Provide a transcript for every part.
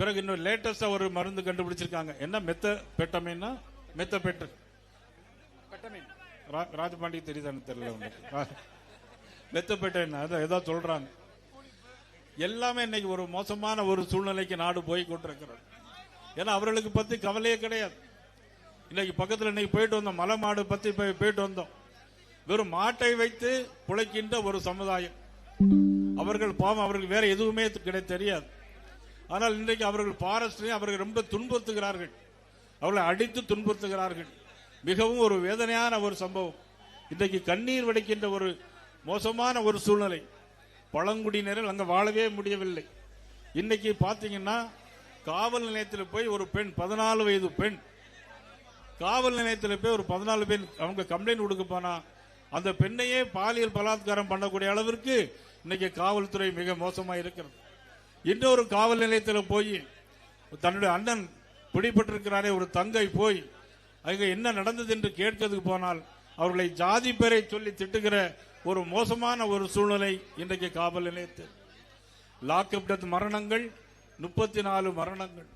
பிறகு இன்னும் லேட்டஸ்டா ஒரு மருந்து கண்டுபிடிச்சிருக்காங்க. என்ன மெத்த பெட்டமின்னா மெத்த பெட்ட ராஜபாண்டி தெரியுதான்னு தெரியல உனக்கு மெத்த பெட்டன் அதான் ஏதோ சொல்றாங்க. எல்லாமே இன்னைக்கு ஒரு மோசமான ஒரு சூழ்நிலைக்கு நாடு போய் கொண்டிருக்கிறது. ஏன்னா அவர்களுக்கு பத்தி கவலையே கிடையாது. இன்னைக்கு பக்கத்துல இன்னைக்கு போயிட்டு வந்தோம். மலை மாடு பத்தி போய் போயிட்டு வந்தோம். வெறும் மாட்டை வைத்து பிழைக்கின்ற ஒரு சமுதாயம். அவர்கள் பாவம் அவர்களுக்கு வேற எதுவுமே கிடை தெரியாது. ஆனால் இன்றைக்கு அவர்கள் பாரஸ்டையும் அவர்கள் ரொம்ப துன்புறுத்துகிறார்கள். அவர்களை அடித்து துன்புறுத்துகிறார்கள். மிகவும் ஒரு வேதனையான ஒரு சம்பவம். இன்றைக்கு கண்ணீர் வடிக்கின்ற ஒரு மோசமான ஒரு சூழ்நிலை. பழங்குடியினரில் அங்கே வாழவே முடியவில்லை. இன்னைக்கு பார்த்தீங்கன்னா காவல் நிலையத்தில் போய் ஒரு பெண் பதினாலு வயது பெண் காவல் நிலையத்தில் போய் ஒரு பதினாலு பெண் அவங்க கம்ப்ளைண்ட் கொடுக்க போனா அந்த பெண்ணையே பாலியல் பலாத்காரம் பண்ணக்கூடிய அளவிற்கு இன்னைக்கு காவல்துறை மிக மோசமாக இருக்கிறது இன்னொரு காவல் நிலையத்தில் போய் தன்னுடைய அண்ணன் பிடிபட்டிருக்கிறாரே ஒரு தங்கை போய் அங்க என்ன நடந்தது? என்று கேட்கிறதுக்கு போனால் அவர்களை ஜாதி பெயரை சொல்லி திட்டுகிற ஒரு மோசமான ஒரு சூழ்நிலை இன்றைக்கு காவல் நிலையத்தில். லாக்அப் டெத் மரணங்கள் முப்பத்தி நாலு மரணங்கள்.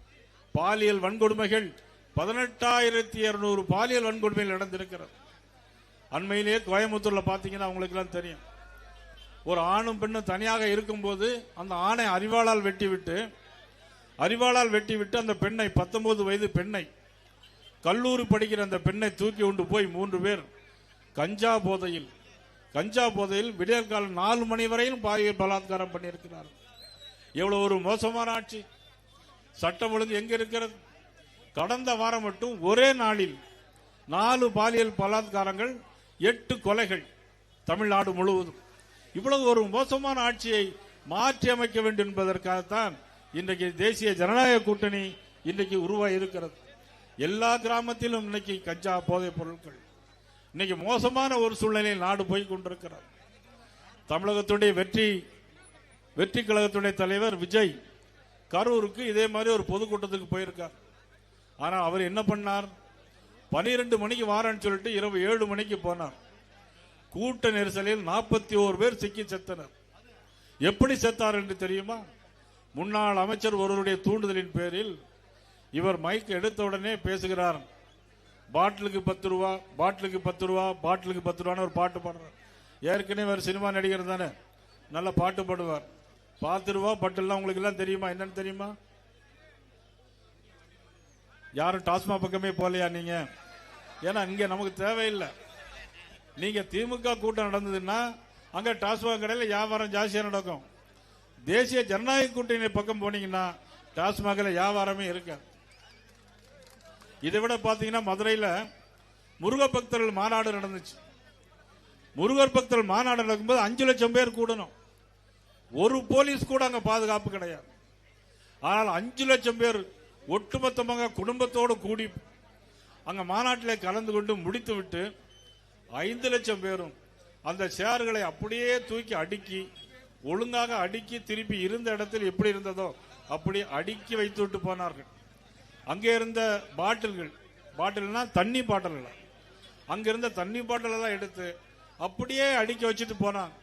பாலியல் வன்கொடுமைகள் பதினெட்டாயிரத்தி இருநூறு பாலியல் வன்கொடுமைகள் நடந்திருக்கிறது. அண்மையிலேயே கோயம்புத்தூர்ல பாத்தீங்கன்னா உங்களுக்கு எல்லாம் தெரியும். ஒரு ஆணும் பெண்ணும் தனியாக இருக்கும்போது அந்த ஆணை அறிவாளால் வெட்டி விட்டு அறிவாளால் வெட்டி விட்டு அந்த பெண்ணை பத்தொன்பது வயது பெண்ணை கல்லூரி படிக்கிற அந்த பெண்ணை தூக்கி கொண்டு போய் மூன்று பேர் கஞ்சா போதையில் கஞ்சா போதையில் விடியற்கால நாலு மணி வரையிலும் பாலியல் பலாத்காரம் பண்ணியிருக்கிறார். எவ்வளவு ஒரு மோசமான ஆட்சி. சட்டம் ஒழுங்கு எங்க இருக்கிறது? கடந்த வாரம் மட்டும் ஒரே நாளில் நாலு பாலியல் பலாத்காரங்கள் எட்டு கொலைகள் தமிழ்நாடு முழுவதும். இவ்வளவு ஒரு மோசமான ஆட்சியை மாற்றி அமைக்க வேண்டும் என்பதற்காகத்தான் இன்றைக்கு தேசிய ஜனநாயக கூட்டணி இன்றைக்கு உருவாகி இருக்கிறது எல்லா கிராமத்திலும் இன்னைக்கு கஞ்சா போதைப் பொருட்கள். இன்னைக்கு மோசமான ஒரு சூழ்நிலையில் நாடு போய் கொண்டிருக்கிறது. தமிழகத்துடைய வெற்றி வெற்றி கழகத்துடைய தலைவர் விஜய் கரூருக்கு இதே மாதிரி ஒரு பொதுக்கூட்டத்துக்கு போயிருக்கார். ஆனால் அவர் என்ன பண்ணார்? பனிரெண்டு மணிக்கு வாரன்னு சொல்லிட்டு இரவு ஏழு மணிக்கு போனார். கூட்ட நெரிசலில் நாற்பத்தி ஓரு பேர் சிக்கி செத்தனர். எப்படி செத்தார் என்று தெரியுமா? முன்னாள் அமைச்சர் ஒருவருடைய தூண்டுதலின் பேரில் இவர் மைக் எடுத்த உடனே பேசுகிறார். பாட்டிலுக்கு பத்து ரூபா பாட்டிலுக்கு பத்து ரூபா பாட்டிலுக்கு பத்து ரூபான்னு ஒரு பாட்டு பாடுறார். ஏற்கனவே அவர் சினிமா நடிகர் தானே. நல்ல பாட்டு பாடுவார். பத்து ரூபா பட்டுலாம் உங்களுக்கு எல்லாம் தெரியுமா? என்னன்னு தெரியுமா? யாரும் டாஸ்மா பக்கமே போலையா நீங்க? ஏன்னா இங்க நமக்கு தேவையில்லை. நீங்க திமுக கூட்டம் நடந்ததுன்னா அங்க டாஸ்மாக் கடையில் வியாபாரம் ஜாஸ்தியா நடக்கும். தேசிய ஜனநாயக கூட்டணி பக்கம் போனீங்கன்னா டாஸ்மாக்ல வியாபாரமே இருக்காது. இதை விட பாத்தீங்கன்னா மதுரையில முருக பக்தர்கள் மாநாடு நடந்துச்சு. முருகர் பக்தர்கள் மாநாடு நடக்கும்போது அஞ்சு லட்சம் பேர் கூடணும். ஒரு போலீஸ் கூட அங்க பாதுகாப்பு கிடையாது. ஆனால் அஞ்சு லட்சம் பேர் ஒட்டுமொத்தமாக குடும்பத்தோடு கூடி அங்க மாநாட்டிலே கலந்து கொண்டு முடித்து விட்டு ஐந்து லட்சம் பேரும் அந்த சேர்களை அப்படியே தூக்கி அடுக்கி ஒழுங்காக அடுக்கி திருப்பி இருந்த இடத்தில் எப்படி இருந்ததோ அப்படி அடுக்கி வைத்து விட்டு போனார்கள். அங்கே இருந்த பாட்டில்கள் பாட்டில்னா தண்ணி பாட்டில்கள்? அங்க இருந்த தண்ணி பாட்டில் எல்லாம் எடுத்து அப்படியே அடுக்கி வச்சுட்டு போனாங்க.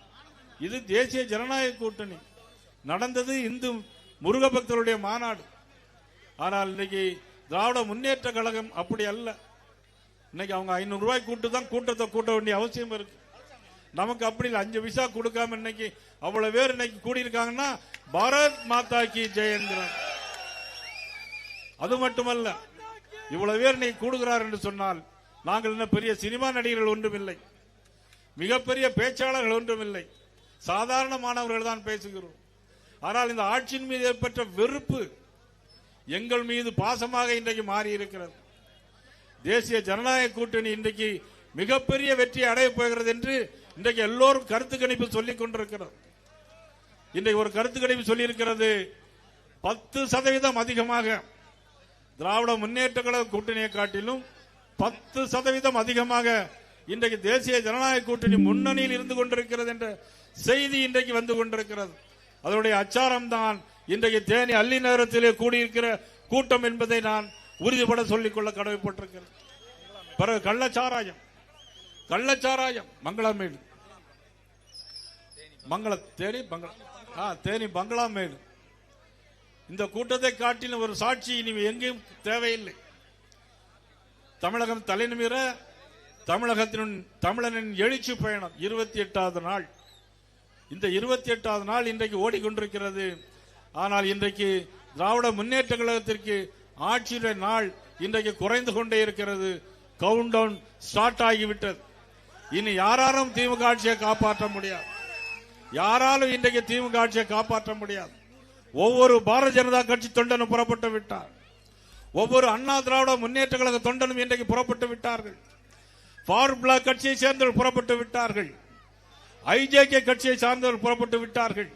இது தேசிய ஜனநாயக கூட்டணி. நடந்தது இந்து முருக பக்தருடைய மாநாடு. ஆனால் இன்னைக்கு திராவிட முன்னேற்ற கழகம் அப்படி அல்ல. இன்னைக்கு அவங்க ஐநூறு ரூபாய் கூட்டு தான் கூட்டத்தை கூட்ட வேண்டிய அவசியம் இருக்கு. நமக்கு அப்படி இல்லை அஞ்சு விசா கொடுக்காம இன்னைக்கு அவ்வளவு பேர் இன்னைக்கு கூடியிருக்காங்கன்னா பாரத் மாதா கி ஜெயந்திரன் அது மட்டுமல்ல இவ்வளவு பேர் இன்னைக்கு கூடுகிறார் என்று சொன்னால் நாங்கள் என்ன பெரிய சினிமா நடிகர்கள் ஒன்றும் இல்லை மிகப்பெரிய பேச்சாளர்கள் ஒன்றும் இல்லை சாதாரணமானவர்கள் தான் பேசுகிறோம். ஆனால் இந்த ஆட்சியின் மீது ஏற்பட்ட வெறுப்பு எங்கள் மீது பாசமாக இன்றைக்கு மாறி இருக்கிறது தேசிய ஜனநாயக கூட்டணி இன்றைக்கு மிகப்பெரிய வெற்றி அடையப் போகிறது என்று இன்றைக்கு எல்லோரும் கருத்து கணிப்பு சொல்லிக் கொண்டிருக்கிறது இன்றைக்கு ஒரு கருத்து கணிப்பு சொல்லியிருக்கிறது. பத்து சதவீதம் அதிகமாக திராவிட முன்னேற்ற கழக கூட்டணியை காட்டிலும் பத்து சதவீதம் அதிகமாக இன்றைக்கு தேசிய ஜனநாயக கூட்டணி முன்னணியில் இருந்து கொண்டிருக்கிறது என்ற செய்தி இன்றைக்கு வந்து கொண்டிருக்கிறது. அதனுடைய அச்சாரம் தான் இன்றைக்கு தேனி அள்ளி நேரத்திலே கூடியிருக்கிற கூட்டம் என்பதை நான் உறுதிபட சொல்லிக்கொள்ள கடமைப்பட்டிருக்கிறது பிறகு கள்ளச்சாராயம். கள்ளச்சாராயம். மங்களமேடு. மங்கள தேனி பங்களா ஆ தேனி பங்களாமேடு இந்த கூட்டத்தை காட்டிலும் ஒரு சாட்சி இனி எங்கேயும் தேவையில்லை. தமிழகம் தலைநிமிர தமிழகத்தின் தமிழனின் எழுச்சி பயணம் இருபத்தி எட்டாவது நாள். இந்த இருபத்தி எட்டாவது நாள் இன்றைக்கு ஓடிக்கொண்டிருக்கிறது. ஆனால் இன்றைக்கு திராவிட முன்னேற்ற கழகத்திற்கு ஆட்சியுடைய நாள் இன்றைக்கு குறைந்து கொண்டே இருக்கிறது. கவுண்ட் டவுன் ஸ்டார்ட் ஆகிவிட்டது. இனி யாராலும் திமுக ஆட்சியை காப்பாற்ற முடியாது. யாராலும் இன்றைக்கு திமுக ஆட்சியை காப்பாற்ற முடியாது. ஒவ்வொரு பாரதிய ஜனதா கட்சி தொண்டனும் புறப்பட்டு விட்டார். ஒவ்வொரு அண்ணா திராவிட முன்னேற்ற கழக தொண்டனும் இன்றைக்கு புறப்பட்டு விட்டார்கள். ஃபார்வர்ட் பிளாக் கட்சியை சேர்ந்தவர்கள் புறப்பட்டு விட்டார்கள். ஐஜேகே கட்சியை சார்ந்தவர்கள் புறப்பட்டு விட்டார்கள்.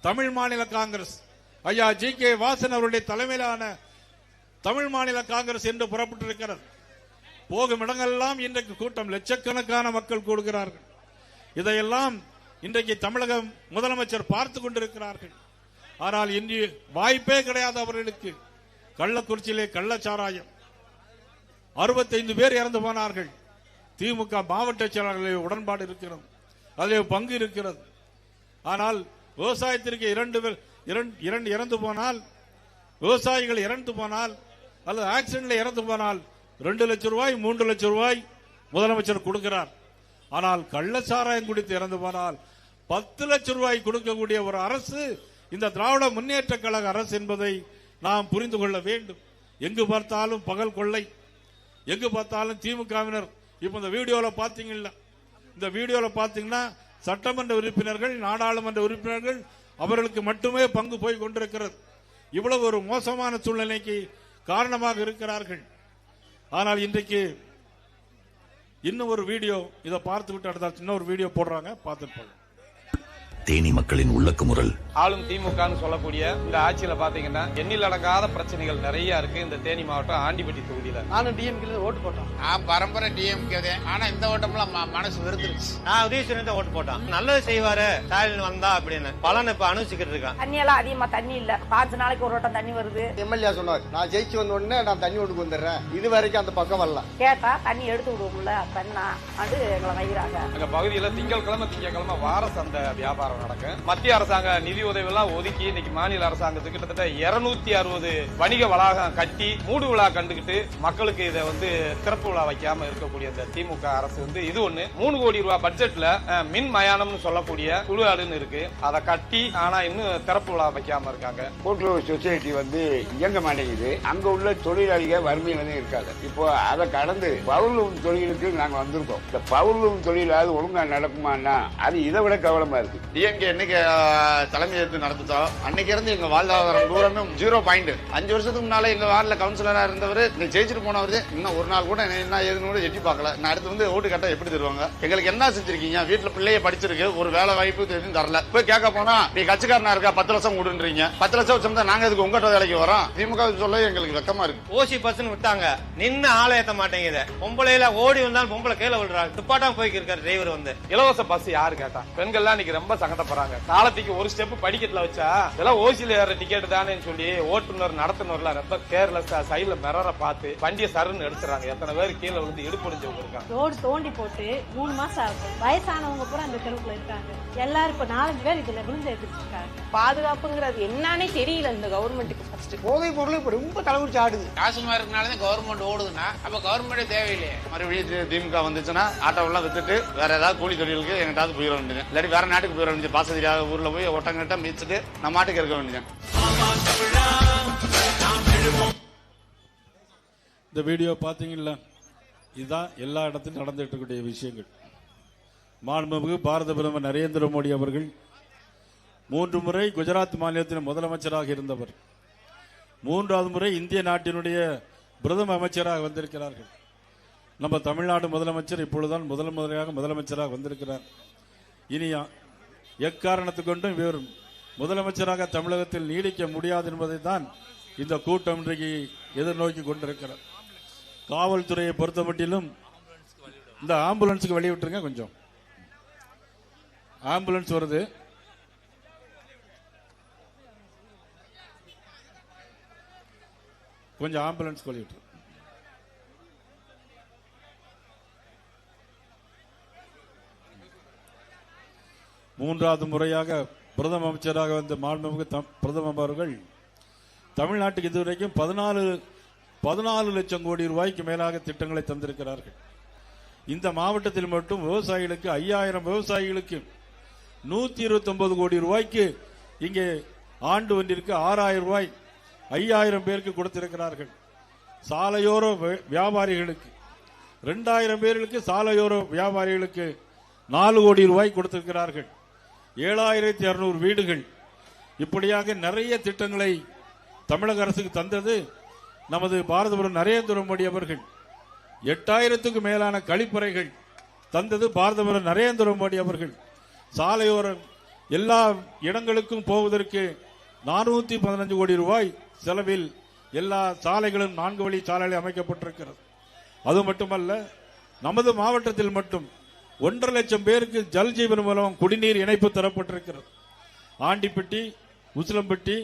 தமிழ் மாநில காங்கிரஸ். ஐயா ஜி கே வாசன் அவருடைய தலைமையிலான தமிழ் மாநில காங்கிரஸ் என்று புறப்பட்டிருக்கிறது. போகும் இடங்கள்லாம் இன்றைக்கு கூட்டம் லட்சக்கணக்கான மக்கள் கூடுகிறார்கள். இதையெல்லாம் இன்றைக்கு தமிழக முதலமைச்சர் பார்த்து கொண்டிருக்கிறார்கள். ஆனால் இன்று வாய்ப்பே கிடையாது அவர்களுக்கு. கள்ளக்குறிச்சியிலே கள்ளச்சாராயம். அறுபத்தைந்து பேர் இறந்து போனார்கள். திமுக மாவட்ட செயலாளர்களில் உடன்பாடு இருக்கிறது. அதில் பங்கு இருக்கிறது. ஆனால் விவசாயத்திற்கு இரண்டு பேர் இரண்டு- இரண்டு இறந்து போனால் விவசாயிகள் இறந்து போனால் அல்லது ஆக்சிடென்ட்ல இறந்து போனால் ரெண்டு லட்சம் ரூபாய் மூன்று லட்சம் ரூபாய் முதலமைச்சர் கொடுக்கிறார். ஆனால் கள்ளச்சாராயம் குடித்து இறந்து போனால் பத்து லட்சம் ரூபாய் கொடுக்கக்கூடிய ஒரு அரசு இந்த திராவிட முன்னேற்ற கழக அரசு என்பதை நாம் புரிந்து கொள்ள வேண்டும். எங்கு பார்த்தாலும் பகல் கொள்ளை. எங்கு பார்த்தாலும் திமுகவினர் இப்ப இந்த வீடியோல பாத்தீங்கல்ல இந்த வீடியோல பாத்தீங்கன்னா சட்டமன்ற உறுப்பினர்கள் நாடாளுமன்ற உறுப்பினர்கள் அவர்களுக்கு மட்டுமே பங்கு போய் கொண்டிருக்கிறது. இவ்வளவு ஒரு மோசமான சூழ்நிலைக்கு காரணமாக இருக்கிறார்கள். ஆனால் இன்றைக்கு இன்னும் ஒரு வீடியோ இதை பார்த்து விட்டு அடுத்த இன்னொரு வீடியோ போடுறாங்க பார்த்துட்டு தேனி மக்களின் உள்ளக்கு முரல். ஆளும் திமுகன்னு சொல்லக்கூடிய இந்த ஆட்சியில பாத்தீங்கன்னா எண்ணில் அடங்காத பிரச்சனைகள் நிறைய இருக்கு இந்த தேனி மாவட்டம் ஆண்டிப்பட்டி தொகுதியில. நானும் டிஎம்கே ஓட்டு போட்டோம். நான் பரம்பரை டிஎம்கே ஆனா இந்த ஓட்டம்லாம் ம- மனசு வெறுத்துருச்சு. நான் உதயசூரியன் தான் ஓட்டு போட்டோம். நல்லது செய்வாரு ஸ்டாலின் வந்தா அப்படின்னு. பலன் இப்ப அனுபவிச்சுக்கிட்டு இருக்கான். தண்ணி எல்லாம் அதிகமா தண்ணி இல்ல. பாஞ்சு நாளைக்கு ஒரு வட்டம் தண்ணி வருது. எம்எல்ஏ சொன்னார் நான் ஜெயிச்சு வந்த உடனே நான் தண்ணி கொண்டு வந்துடுறேன். இது வரைக்கும் அந்த பக்கம் வரல. கேட்டா தண்ணி எடுத்து விடுவோம்ல தண்ணா அது எங்களை வைக்கிறாங்க எங்க பகுதியில திங்கட்கிழமை திங்கட்கிழமை வார சந்தை வியாபாரம் நடக்கும் மத்திய அரசாங்க நிதி உதவி எல்லாம் ஒதுக்கி இன்னைக்கு மாநில அரசாங்கத்துக்கு கிட்டத்தட்ட இருநூத்தி அறுபது வணிக வளாகம் கட்டி மூடு விழா கண்டுகிட்டு மக்களுக்கு இதை வந்து திறப்பு விழா வைக்காம இருக்கக்கூடிய இந்த திமுக அரசு வந்து இது ஒண்ணு. மூணு கோடி ரூபாய் பட்ஜெட்ல மின் மயானம்னு சொல்லக்கூடிய குழுஆடுன்னு இருக்கு. அதை கட்டி ஆனா இன்னும் திறப்பு விழா வைக்காம இருக்காங்க. கூட்டுறவு சொசைட்டி வந்து இயங்க மாட்டேங்குது. அங்க உள்ள தொழிலாளிகள் வறுமையில தான் இருக்காங்க. இப்போ அதை கடந்து பவுர்லூம் தொழிலுக்கு நாங்க வந்திருக்கோம். இந்த பவுர்லூம் தொழிலாவது ஒழுங்கா நடக்குமான்னா அது இதை விட கவலமா இருக்கு. டிஎம்கே என்னைக்கு தலைமை ஏற்று நடத்துதோ அன்னைக்கு இருந்து எங்க வாழ்வாதாரம் தூரமே ஜீரோ பாயிண்ட் அஞ்சு வருஷத்துக்கு முன்னால எங்க வார்டில் கவுன்சிலரா இருந்தவர் இன்னைக்கு ஜெயிச்சுட்டு போனவர் இன்னும் ஒரு நாள் கூட என்ன- ஏதுன்னு கூட எட்டி பார்க்கல. நான் அடுத்து வந்து ஓட்டு கட்ட எப்படி தருவாங்க? எங்களுக்கு என்ன செஞ்சிருக்கீங்க? வீட்டுல பிள்ளைய படிச்சிருக்கு ஒரு வேலை வாய்ப்பு எதுவும் தரல. போய் கேட்க போனா நீ கட்சிக்காரனா இருக்கா பத்து லட்சம் கொடுன்றீங்க. பத்து லட்சம் வச்சோம்னா நாங்க இதுக்கு உங்ககிட்ட வேலைக்கு வரோம்? திமுக சொல்ல எங்களுக்கு வெக்கமா இருக்கு. ஓசி பஸ்ன்னு விட்டாங்க. நின்னு ஆளை ஏத்த மாட்டேங்குது. பொம்பளையில ஓடி வந்தாலும் பொம்பளை கீழே விழுறாங்க துப்பாட்டாம போய்க்கு இருக்காரு டிரைவர் வந்து. இலவச பஸ் யாரு கேட்டா? பெண்கள்லாம் இன்னைக்கு ரொம்ப சங்கடப்படுறாங்க காலத்துக்கு ஒரு ஸ்டெப் படிக்கட்டுல வச்சா இதெல்லாம் ஓசியில ஏற டிக்கெட் தானேன்னு சொல்லி ஓட்டுநர் நடத்துனர்லாம் ரொம்ப கேர்லெஸ்ஸா சைடுல மிரரை பார்த்து வண்டியை சருன்னு எடுத்துறாங்க. எத்தனை பேர் கீழே விழுந்து இடுப்படிஞ்சவங்க இருக்காங்க. ரோடு தோண்டி போட்டு மூணு மாசம் ஆகும் வயசானவங்க பூரா அந்த தெருவுக்குள்ள இருக்காங்க. எல்லாரும் இப்ப நாலஞ்சு பேர் இதுல விழுந்து எடுத்துருக்காங்க பாதுகாப்புங்கிறது என்னன்னே தெரியல இந்த கவர்மெண்ட்டுக்கு ஃபர்ஸ்ட் போதை பொருள் இப்ப ரொம்ப தலைகுறிச்சு ஆடுது. காசுமா இருக்கனால தான் கவர்மெண்ட் ஓடுதுன்னா அப்ப கவர்மெண்டே தேவையில்லையே. மறுபடியும் திமுக வந்துச்சுன்னா ஆட்டோவெல்லாம் வித்துட்டு வேற ஏதாவது கூலி தொழிலுக்கு எங்கிட்டாவது போயிட வேண்டியது. இல்லாட்டி வேற நாட்டுக்கு போயிட வேண்டியது. பாச தெரியாத ஊர்ல போய் ஒட்டங்கிட்ட மீச்சுட்டு நம்ம மாட்டுக்கு இருக்க வேண்டியதான் இந்த வீடியோ பார்த்தீங்கல்ல இதுதான் எல்லா இடத்திலும் நடந்துட்டு இருக்கக்கூடிய விஷயங்கள். மாண்புமிகு பாரத பிரதமர் நரேந்திர மோடி அவர்கள் மூன்று முறை குஜராத் மாநிலத்தின் முதலமைச்சராக இருந்தவர். மூன்றாவது முறை இந்திய நாட்டினுடைய பிரதம அமைச்சராக வந்திருக்கிறார்கள். நம்ம தமிழ்நாடு முதலமைச்சர் இப்பொழுதுதான் முதல் முதலாக முதலமைச்சராக வந்திருக்கிறார். இனியா எக்காரணத்து கொண்டும் இவர் முதலமைச்சராக தமிழகத்தில் நீடிக்க முடியாது என்பதை தான் இந்த கூட்டம் இன்றைக்கு எதிர்நோக்கி கொண்டிருக்கிறார் காவல்துறையை பொறுத்த மட்டிலும் இந்த ஆம்புலன்ஸுக்கு வழி விட்டுருங்க கொஞ்சம். ஆம்புலன்ஸ் வருது. கொஞ்சம் ஆம்புலன்ஸ் வெளியிட்டு மூன்றாவது முறையாக பிரதம அமைச்சராக வந்த மாண்புமிகு தம்- அவர்கள் தமிழ்நாட்டுக்கு இதுவரைக்கும் பதினாலு பதினாலு லட்சம் கோடி ரூபாய்க்கு மேலாக திட்டங்களை தந்திருக்கிறார்கள். இந்த மாவட்டத்தில் மட்டும் விவசாயிகளுக்கு ஐயாயிரம் விவசாயிகளுக்கு நூத்தி இருபத்தி ஒன்பது கோடி ரூபாய்க்கு இங்கே ஆண்டு ஒன்றிற்கு ஆறாயிரம் ரூபாய் ஐயாயிரம் பேருக்கு கொடுத்திருக்கிறார்கள். சாலையோர வியாபாரிகளுக்கு ரெண்டாயிரம் பேர்களுக்கு சாலையோர வியாபாரிகளுக்கு நாலு கோடி ரூபாய் கொடுத்திருக்கிறார்கள். ஏழாயிரத்தி அறுநூறு வீடுகள் இப்படியாக நிறைய திட்டங்களை தமிழக அரசுக்கு தந்தது நமது பாரதபுரம் நரேந்திர மோடி அவர்கள். எட்டாயிரத்துக்கும் மேலான கழிப்பறைகள் தந்தது பாரதபுரம் நரேந்திர மோடி அவர்கள். சாலையோரம் எல்லா இடங்களுக்கும் போவதற்கு நானூத்தி பதினஞ்சு கோடி ரூபாய் செலவில் எல்லா சாலைகளும் நான்கு வழி சாலைகள் அமைக்கப்பட்டிருக்கிறது. அது மட்டுமல்ல நமது மாவட்டத்தில் மட்டும் ஒன்றரை லட்சம் பேருக்கு ஜல்ஜீவன் மூலம் குடிநீர் இணைப்பு தரப்பட்டிருக்கிறது. ஆண்டிப்பட்டி உசிலம்பட்டி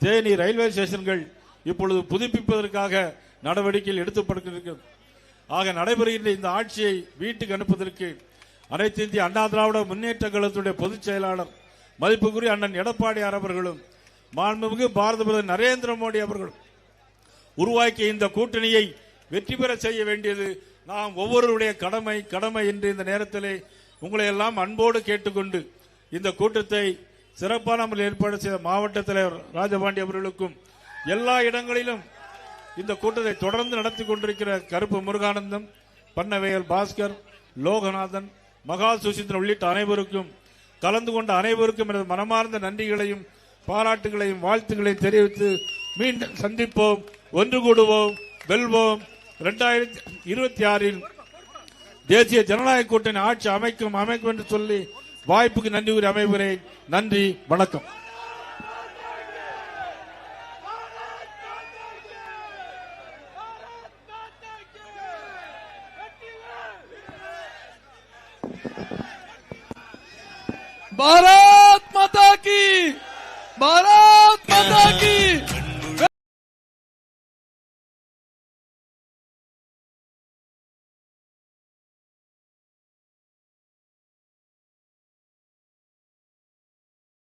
தேனி ரயில்வே ஸ்டேஷன்கள் இப்பொழுது புதுப்பிப்பதற்காக நடவடிக்கைகள் எடுத்துப்படுகிறது ஆக நடைபெறுகின்ற இந்த ஆட்சியை வீட்டுக்கு அனுப்புவதற்கு அனைத்து இந்திய அண்ணா திராவிட முன்னேற்ற கழகத்துடைய பொதுச் செயலாளர் மதிப்புக்குரிய அண்ணன் எடப்பாடியார் அவர்களும் மாண்புமிகு பாரத பிரதமர் நரேந்திர மோடி அவர்களும் உருவாக்கிய இந்த கூட்டணியை வெற்றி பெற செய்ய வேண்டியது நாம் ஒவ்வொருவருடைய கடமை கடமை என்று இந்த நேரத்திலே உங்களை எல்லாம் அன்போடு கேட்டுக்கொண்டு இந்த கூட்டத்தை சிறப்பான முறையில் ஏற்பாடு செய்த மாவட்ட தலைவர் ராஜபாண்டி அவர்களுக்கும் எல்லா இடங்களிலும் இந்த கூட்டத்தை தொடர்ந்து நடத்தி கொண்டிருக்கிற கருப்பு முருகானந்தம் பன்னவேல் பாஸ்கர் லோகநாதன் மகா சுசீந்திரன் உள்ளிட்ட அனைவருக்கும் கலந்து கொண்ட அனைவருக்கும் எனது மனமார்ந்த நன்றிகளையும் பாராட்டுகளையும் வாழ்த்துக்களையும் தெரிவித்து மீண்டும் சந்திப்போம் ஒன்று கூடுவோம் வெல்வோம். இரண்டாயிரத்தி இருபத்தி ஆறில் தேசிய ஜனநாயக கூட்டணி ஆட்சி அமைக்கும் அமைக்கும் என்று சொல்லி வாய்ப்புக்கு நன்றி கூறி அமைகிறேன் நன்றி வணக்கம் भारत माता की